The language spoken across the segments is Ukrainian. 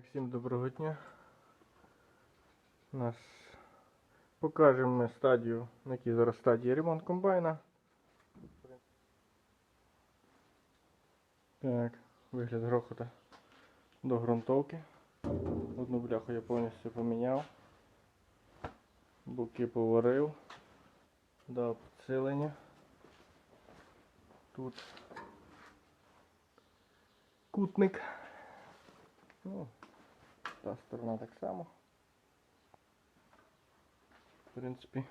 Так, всім доброго дня. Нас покажемо ми стадію, на якій зараз стадії ремонт комбайна. Так, вигляд грохота до ґрунтовки. Одну бляху я повністю поміняв. Боки поварив. Дав підсилення. Тут кутник. Ну, та сторона так само. В принципі,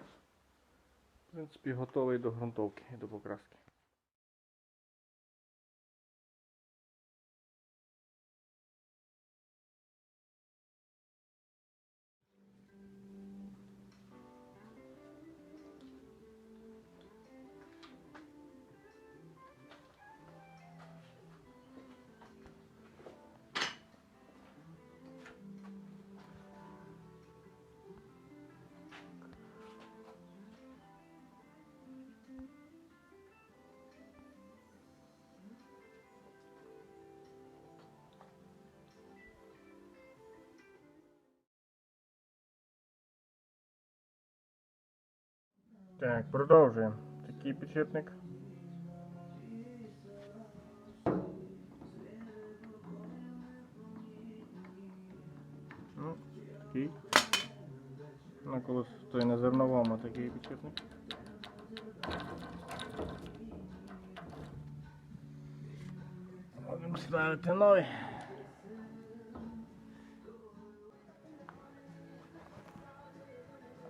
в принципі, готовий до ґрунтовки і до покраски. Так, продовжуємо. Такий підшипник. Ну, такий. На колос той на зерновому такий підшипник. Будемо ставити новий.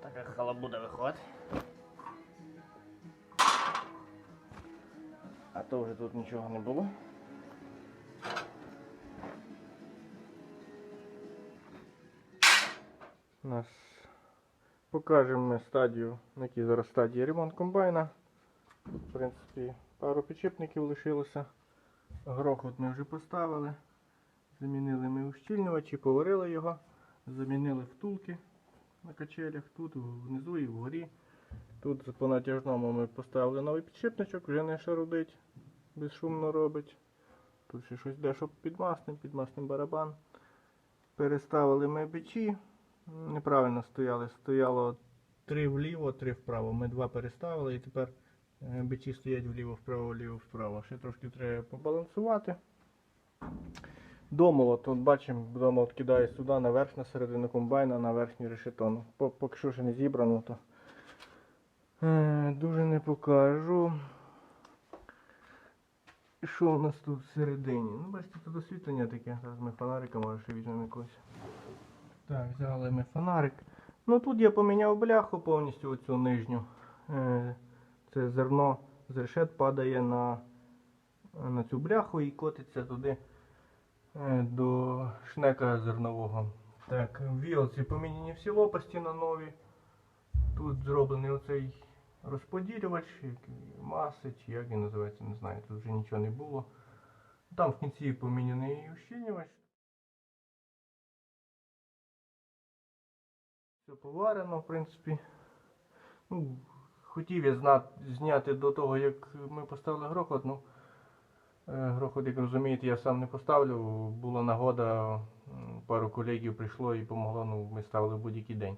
Така халабуда виходить. Вже тут нічого не було. Нас покажемо стадію, на якій зараз стадії ремонт комбайна. В принципі, пару підшипників лишилося. Грохот ми вже поставили. Замінили ми ущільнювачі, поварили його, замінили втулки на качелях, тут внизу і вгорі. Тут по натяжному ми поставили новий підшипничок, вже не шарудить, безшумно робить. Тут ще щось дещо під маслом, під маслом барабан. Переставили ми печі. Неправильно стояли. Стояло три вліво, три вправо. Ми два переставили і тепер е, бичі стоять вліво-вправо, вліво-вправо. Ще трошки треба побалансувати. Домолот, от бачимо, домолот кидає сюди наверх на середину комбайна, на верхню решетону. Поки що ще не зібрано, то Е, Дуже не покажу. Що у нас тут всередині? Ну, бачите, тут освітлення таке. Зараз ми фонарика може ще візьмемо якось. Так, взяли ми фонарик. Ну тут я поміняв бляху повністю оцю нижню. Е, Це зерно з решет падає на, на цю бляху і котиться туди е, до шнека зернового. Так, вілці поміняні всі лопасті на нові. Тут зроблений оцей розподілювач, який маси, чи як він називається, не знаю, тут вже нічого не було. Там в кінці поміняний ущільнювач. Все поварено, в принципі. Ну, хотів я зна- зняти до того, як ми поставили грохот, ну е, грохот, як розумієте, я сам не поставлю. Була нагода, пару колегів прийшло і помогло, ну, ми ставили будь-який день.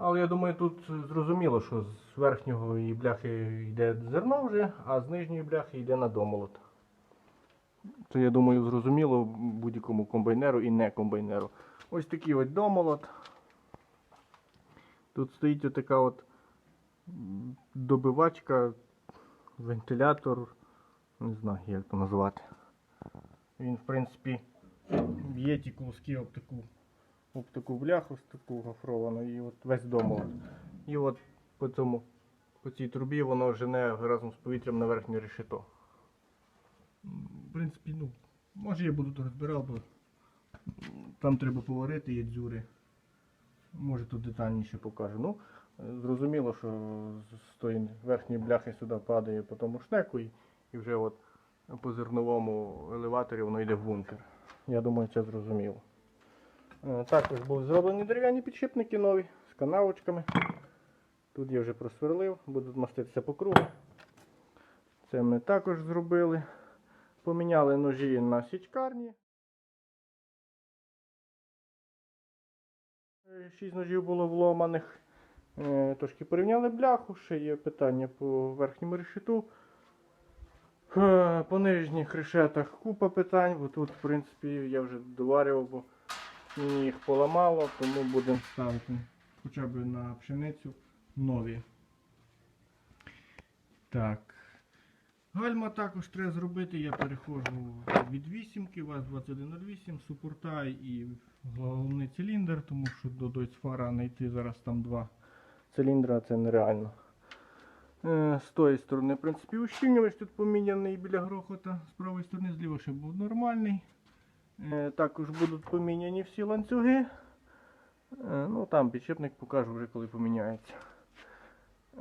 Але я думаю, тут зрозуміло, що з верхнього бляхи йде зерно вже, а з нижньої бляхи йде на домолот. Це, я думаю, зрозуміло будь-якому комбайнеру і не комбайнеру. Ось такий от домолот. Тут стоїть отака от добивачка, вентилятор, не знаю, як це назвати. Він, в принципі, б'є ті кулски об таку об таку бляху з таку гофровану і от весь домолот. І от по цьому, по цій трубі воно жене разом з повітрям на верхнє решето. В принципі, ну, може я буду розбирав, бо там треба поварити є дзюри. Може тут детальніше покажу. Ну, зрозуміло, що з тої верхньої бляхи сюди падає по тому шнеку і, і вже от по зерновому елеваторі воно йде в бункер. Я думаю, це зрозуміло. Також були зроблені дерев'яні підшипники нові з канавочками. Тут я вже просверлив, будуть маститися по кругу. Це ми також зробили. Поміняли ножі на січкарні. Шість ножів було вломаних. Е, Трошки порівняли бляху, ще є питання по верхньому решету. Е, По нижніх решетах купа питань, бо тут, в принципі, я вже доварював, бо мені їх поламало, тому будемо ставити хоча б на пшеницю нові. Так. Гальма також треба зробити. Я переходжу від вісімки, ВАЗ-2108, супорта і головний циліндр, тому що до Дойцфара знайти зараз там два циліндра це нереально. Е, З тої сторони, в принципі, ущільнювач тут поміняний біля грохота. З правої сторони, зліва ще був нормальний. Е, Також будуть поміняні всі ланцюги. Е, Ну, там підшипник покажу вже коли поміняється.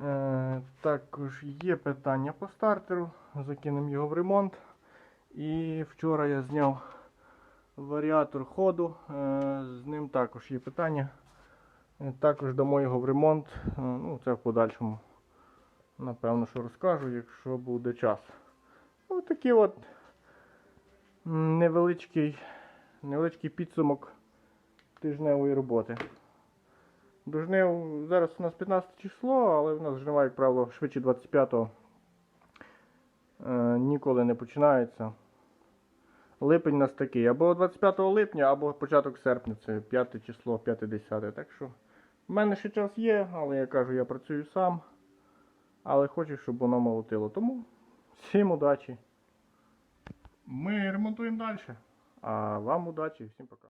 Е, Також є питання по стартеру. Закинемо його в ремонт. І вчора я зняв варіатор ходу. З ним також є питання. Також дамо його в ремонт. Ну, це в подальшому. Напевно, що розкажу, якщо буде час. Ось такий от м, невеличкий, невеличкий підсумок тижневої роботи. До зараз у нас 15 число, але в нас жнива, як правило, швидше 25-го. Е, ніколи не починається. Липень у нас такий. Або 25 липня, або початок серпня, це 5 число, 5-10. Так що в мене ще час є, але я кажу, я працюю сам. Але хочу, щоб воно молотило. Тому всім удачі. Ми ремонтуємо далі. А вам удачі, всім пока.